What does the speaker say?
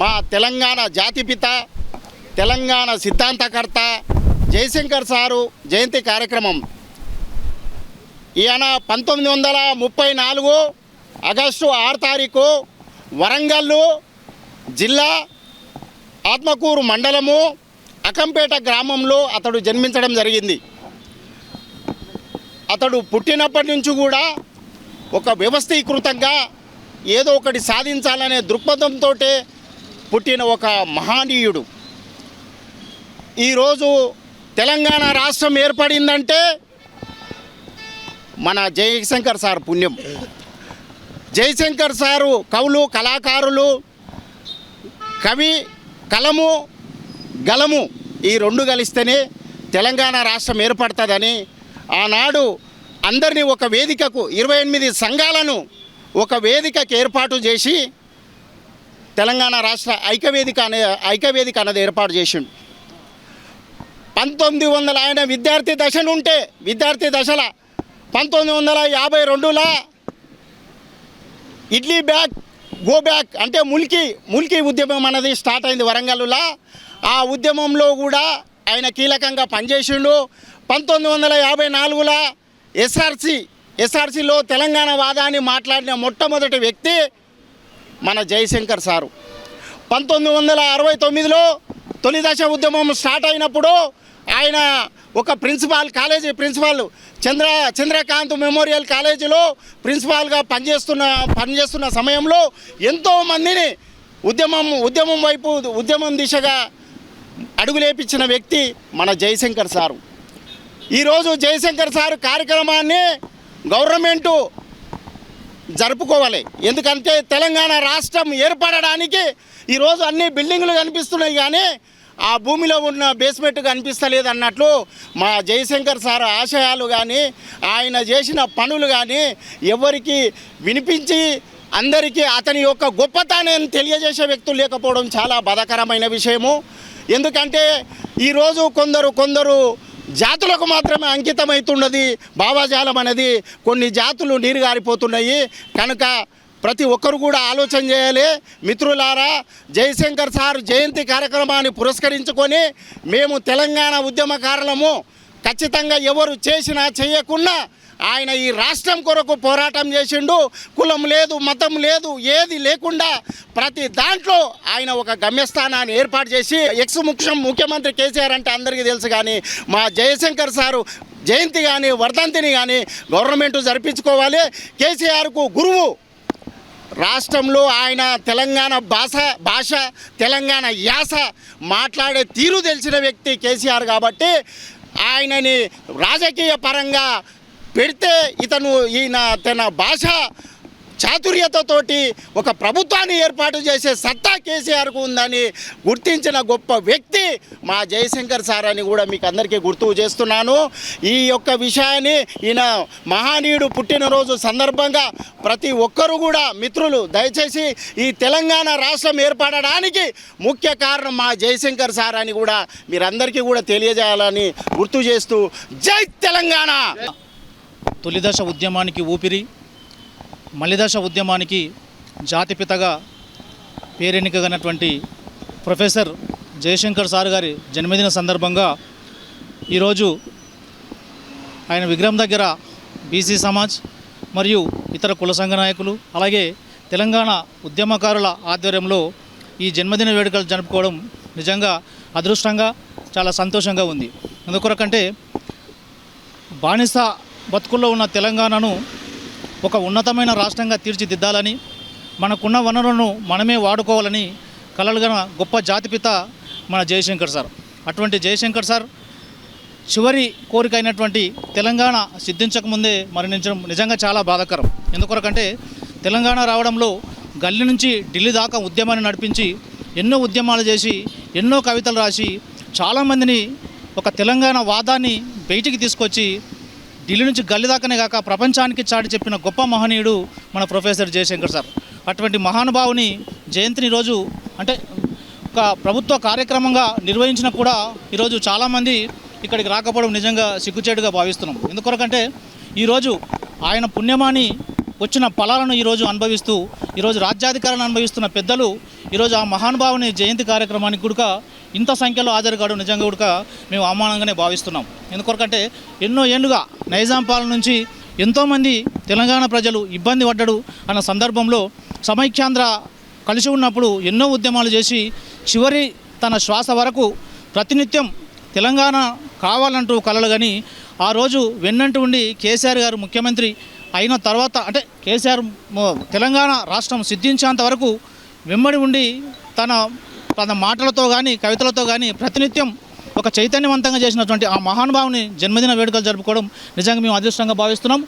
మా తెలంగాణ జాతిపిత తెలంగాణ సిద్ధాంతకర్త జయశంకర్ సారు జయంతి కార్యక్రమం. ఈయన పంతొమ్మిది వందల ముప్పై నాలుగు ఆగస్టు ఆరు తారీఖు వరంగల్లు జిల్లా ఆత్మకూరు మండలము అకంపేట గ్రామంలో అతడు జన్మించడం జరిగింది. అతడు పుట్టినప్పటి నుంచి కూడా ఒక వ్యవస్థీకృతంగా ఏదో ఒకటి సాధించాలనే దృక్పథంతో పుట్టిన ఒక మహానీయుడు. ఈరోజు తెలంగాణ రాష్ట్రం ఏర్పడిందంటే మన జయశంకర్ సార్ పుణ్యం. జయశంకర్ సారు కవులు కళాకారులు కవి కలము గలము ఈ రెండు కలిస్తేనే తెలంగాణ రాష్ట్రం ఏర్పడుతుందని ఆనాడు అందరినీ ఒక వేదికకు ఇరవై ఎనిమిది సంఘాలను ఒక వేదికకు ఏర్పాటు చేసి తెలంగాణ రాష్ట్ర ఐక్యవేదిక అనే ఐక్యవేదిక అనేది ఏర్పాటు చేసిండు. పంతొమ్మిది వందల ఆయన విద్యార్థి దశలు ఉంటే విద్యార్థి దశల పంతొమ్మిది వందల యాభై రెండులో ఇడ్లీ బ్యాక్ గో బ్యాక్ అంటే ముల్కి ముల్కి ఉద్యమం అనేది స్టార్ట్ అయింది వరంగల్లులా. ఆ ఉద్యమంలో కూడా ఆయన కీలకంగా పనిచేసిండు. పంతొమ్మిది వందల యాభై నాలుగులో ఎస్ఆర్సి ఎస్ఆర్సిలో తెలంగాణ వాదాన్ని మాట్లాడిన మొట్టమొదటి వ్యక్తి మన జయశంకర్ సారు. పంతొమ్మిది వందల అరవై తొమ్మిదిలో తొలి దశ ఉద్యమం స్టార్ట్ అయినప్పుడు ఆయన ఒక principal college principal Chandra Chandrakant memorial కాలేజీలో ప్రిన్సిపాల్గా పనిచేస్తున్న పనిచేస్తున్న సమయంలో ఎంతోమందిని ఉద్యమం ఉద్యమం వైపు ఉద్యమం దిశగా అడుగులేపించిన వ్యక్తి మన జయశంకర్ సారు. ఈరోజు జయశంకర్ సారు కార్యక్రమాన్ని గవర్నమెంటు జరుపుకోవాలి. ఎందుకంటే తెలంగాణ రాష్ట్రం ఏర్పడడానికి ఈరోజు అన్ని బిల్డింగులు కనిపిస్తున్నాయి కానీ ఆ భూమిలో ఉన్న బేస్మెంట్ కనిపిస్తలేదు అన్నట్లు మా జయశంకర్ సార్ ఆశయాలు కానీ ఆయన చేసిన పనులు కానీ ఎవరికి వినిపించి అందరికీ అతని యొక్క గొప్పతనాన్ని తెలియజేసే వ్యక్తులు లేకపోవడం చాలా బాధాకరమైన విషయము. ఎందుకంటే ఈరోజు కొందరు కొందరు జాతులకు మాత్రమే అంకితమవుతున్నది భావాజాలం అనేది కొన్ని జాతులు నీరు గారిపోతున్నాయి కనుక ప్రతి ఒక్కరు కూడా ఆలోచన చేయాలి. మిత్రులారా జయశంకర్ సార్ జయంతి కార్యక్రమాన్ని పురస్కరించుకొని మేము తెలంగాణ ఉద్యమకారులము. ఖచ్చితంగా ఎవరు చేసినా చేయకున్నా ఆయన ఈ రాష్ట్రం కొరకు పోరాటం చేసిండు. కులం లేదు మతం లేదు ఏది లేకుండా ప్రతి దాంట్లో ఆయన ఒక గమ్యస్థానాన్ని ఏర్పాటు చేసి ఎక్స్ ముఖ్యం ముఖ్యమంత్రి కేసీఆర్ అంటే అందరికీ తెలుసు కానీ మా జయశంకర్ సారు జయంతి కానీ వర్ధంతిని కానీ గవర్నమెంట్ జరిపించుకోవాలి. కేసీఆర్కు గురువు రాష్ట్రంలో ఆయన తెలంగాణ భాష భాష తెలంగాణ యాస మాట్లాడే తీరు తెలిసిన వ్యక్తి కేసీఆర్ కాబట్టి ఆయనని రాజకీయ పరంగా పెడితే ఇతను ఈయన తన భాష చాతుర్యతతోటి ఒక ప్రభుత్వాన్ని ఏర్పాటు చేసే సత్తా కేసీఆర్కు ఉందని గుర్తించిన గొప్ప వ్యక్తి మా జయశంకర్ సార్ అని కూడా మీకు అందరికీ గుర్తు చేస్తున్నాను. ఈ యొక్క విషయాన్ని ఈయన మహానీయుడు పుట్టినరోజు సందర్భంగా ప్రతి ఒక్కరు కూడా మిత్రులు దయచేసి ఈ తెలంగాణ రాష్ట్రం ఏర్పడడానికి ముఖ్య కారణం మా జయశంకర్ సార్ అని కూడా మీరందరికీ కూడా తెలియజేయాలని గుర్తు చేస్తూ జై తెలంగాణ! తొలిదశ ఉద్యమానికి ఊపిరి మలిదశ ఉద్యమానికి జాతిపితగా పేరెన్నికగనటువంటి ప్రొఫెసర్ జయశంకర్ సార్ గారి జన్మదిన సందర్భంగా ఈరోజు ఆయన విగ్రహం దగ్గర బీసీ సమాజ్ మరియు ఇతర కుల సంఘ నాయకులు అలాగే తెలంగాణ ఉద్యమకారుల ఆధ్వర్యంలో ఈ జన్మదిన వేడుకలు జరుపుకోవడం నిజంగా అదృష్టంగా చాలా సంతోషంగా ఉంది. ఎందుకొరకంటే బానిస బతుకుల్లో ఉన్న తెలంగాణను ఒక ఉన్నతమైన రాష్ట్రంగా తీర్చిదిద్దాలని మనకున్న వనరులను మనమే వాడుకోవాలని కలలుగన గొప్ప జాతిపిత మన జయశంకర్ సార్. అటువంటి జయశంకర్ సార్ చివరి కోరిక అయినటువంటి తెలంగాణ సిద్ధించకముందే మరణించడం నిజంగా చాలా బాధాకరం. ఎందుకొరకంటే తెలంగాణ రావడంలో గల్లి నుంచి ఢిల్లీ దాకా ఉద్యమాన్ని నడిపించి ఎన్నో ఉద్యమాలు చేసి ఎన్నో కవితలు రాసి చాలామందిని ఒక తెలంగాణ వాదాన్ని బయటికి తీసుకొచ్చి ఢిల్లీ నుంచి గల్లి దాకానే కాక ప్రపంచానికి చాటి చెప్పిన గొప్ప మహనీయుడు మన ప్రొఫెసర్ జయశంకర్ సార్. అటువంటి మహానుభావుని జయంతిని రోజు అంటే ఒక ప్రభుత్వ కార్యక్రమంగా నిర్వహించిన కూడా ఈరోజు చాలామంది ఇక్కడికి రాకపోవడం నిజంగా సిగ్గుచేటుగా భావిస్తున్నాం. ఎందుకొరకంటే ఈరోజు ఆయన పుణ్యమాని వచ్చిన ఫలాలను ఈరోజు అనుభవిస్తూ ఈరోజు రాజ్యాధికారాన్ని అనుభవిస్తున్న పెద్దలు ఈరోజు ఆ మహానుభావుని జయంతి కార్యక్రమానికి కూడా ఇంత సంఖ్యలో హాజరు కావడం నిజంగా కూడా మేము అవమానంగానే భావిస్తున్నాం. ఎందుకొరకంటే ఎన్నో ఏళ్ళుగా నైజాం పాలన నుంచి ఎంతోమంది తెలంగాణ ప్రజలు ఇబ్బంది పడ్డడు అన్న సందర్భంలో సమైక్యాంధ్ర కలిసి ఉన్నప్పుడు ఎన్నో ఉద్యమాలు చేసి చివరి తన శ్వాస వరకు ప్రతినిత్యం తెలంగాణ కావాలంటూ కలలు కానీ ఆ రోజు వెన్నంటూ ఉండి కేసీఆర్ గారు ముఖ్యమంత్రి అయిన తర్వాత అంటే కేసీఆర్ తెలంగాణ రాష్ట్రం సిద్ధించేంత వరకు వెంబడి ఉండి తన తన మాటలతో కానీ కవితలతో కానీ ప్రతినిత్యం ఒక చైతన్యవంతంగా చేసినటువంటి ఆ మహానుభావుని జన్మదిన వేడుకలు జరుపుకోవడం నిజంగా మేము అదృష్టంగా భావిస్తున్నాం.